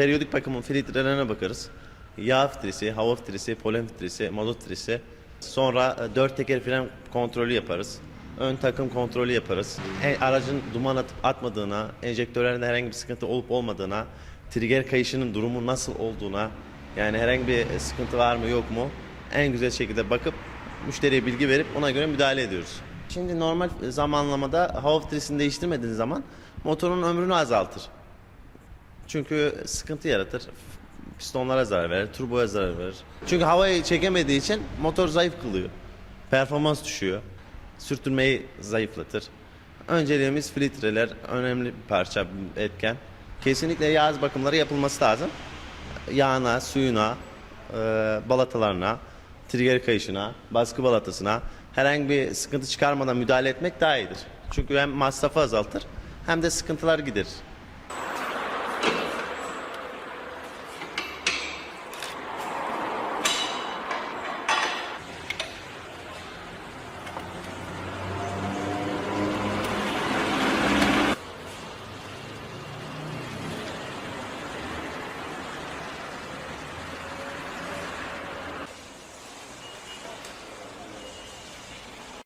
periyodik bakımın filtrelerine bakarız. Yağ filtresi, hava filtresi, polen filtresi, mazot filtresi. Sonra e, dört teker fren kontrolü yaparız. Ön takım kontrolü yaparız. E, aracın duman atıp atmadığına, enjektörlerinde herhangi bir sıkıntı olup olmadığına, trigger kayışının durumu nasıl olduğuna, yani herhangi bir sıkıntı var mı yok mu en güzel şekilde bakıp müşteriye bilgi verip ona göre müdahale ediyoruz. Şimdi normal zamanlamada hava filtresini değiştirmediğiniz zaman motorun ömrünü azaltır. Çünkü sıkıntı yaratır. Pistonlara zarar verir, turboya zarar verir. Çünkü havayı çekemediği için motor zayıf kılıyor. Performans düşüyor. Sürtünmeyi zayıflatır. Önceliğimiz filtreler önemli bir parça, etken. Kesinlikle yağ bakımları yapılması lazım. Yağına, suyuna, e, balatalarına, trigger kayışına, baskı balatasına herhangi bir sıkıntı çıkarmadan müdahale etmek daha iyidir. Çünkü hem masrafı azaltır hem de sıkıntılar giderir.